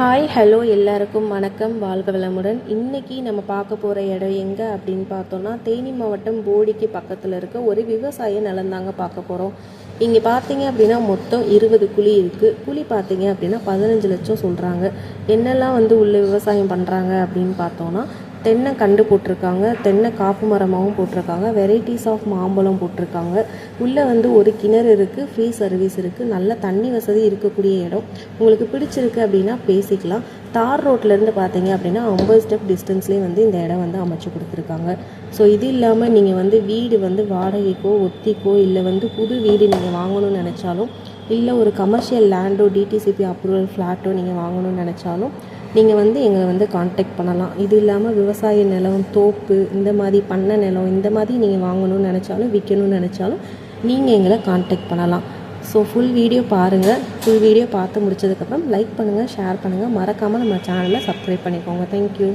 Hi hello எல்லாருக்கும் வணக்கம். வாழ்க வளமுடன். இன்றைக்கி நம்ம பார்க்க போகிற இடம் எங்கே அப்படின்னு பார்த்தோன்னா தேனி மாவட்டம் போடிக்கு பக்கத்தில் இருக்க ஒரு விவசாய நிலந்தாங்க பார்க்க போகிறோம் இங்கே பார்த்தீங்க அப்படின்னா மொத்தம் இருபது குழி இருக்குது குழி பார்த்தீங்க அப்படின்னா பதினஞ்சு லட்சம் சொல்கிறாங்க என்னெல்லாம் வந்து உள்ள விவசாயம் பண்ணுறாங்க அப்படின்னு பார்த்தோன்னா தென்னை கண்டு போட்டிருக்காங்க. தென்னை காப்பு மரமாகவும் போட்டிருக்காங்க. வெரைட்டிஸ் ஆஃப் மாம்பழம் போட்டிருக்காங்க. உள்ளே வந்து ஒரு கிணறு இருக்குது ஃப்ரீ சர்வீஸ் இருக்குது நல்ல தண்ணி வசதி இருக்கக்கூடிய இடம். உங்களுக்கு பிடிச்சிருக்கு அப்படின்னா பேசிக்கலாம். தார் ரோட்லேருந்து பார்த்தீங்க அப்படின்னா ஐம்பது ஸ்டெப் டிஸ்டன்ஸ்லேயே வந்து இந்த இடம் வந்து அமைச்சு கொடுத்துருக்காங்க. ஸோ இது இல்லாமல் நீங்கள் வந்து வீடு வந்து வாடகைக்கோ ஒத்திக்கோ இல்லை வந்து புது வீடு நீங்கள் வாங்கணும்னு நினச்சாலும் இல்லை ஒரு கமர்ஷியல் லேண்டோ டிடிசிபி அப்ரூவல் ஃப்ளாட்டோ நீங்கள் வாங்கணும்னு நினச்சாலும் நீங்கள் வந்து எங்களை வந்து காண்டாக்ட் பண்ணலாம். இது இல்லாமல் விவசாய நிலம் தோப்பு இந்த மாதிரி பண்ணை நிலம் இந்த மாதிரி நீங்கள் வாங்கணும்னு நினச்சாலும் விற்கணும்னு நினச்சாலும் நீங்கள் எங்களை காண்டாக்ட் பண்ணலாம். ஸோ ஃபுல் வீடியோ பாருங்கள் ஃபுல் வீடியோ பார்த்து முடிச்சதுக்கப்புறம் லைக் பண்ணுங்கள் ஷேர் பண்ணுங்கள் மறக்காமல் நம்ம சேனலை சப்ஸ்கிரைப் பண்ணிக்கோங்க. தேங்க்யூ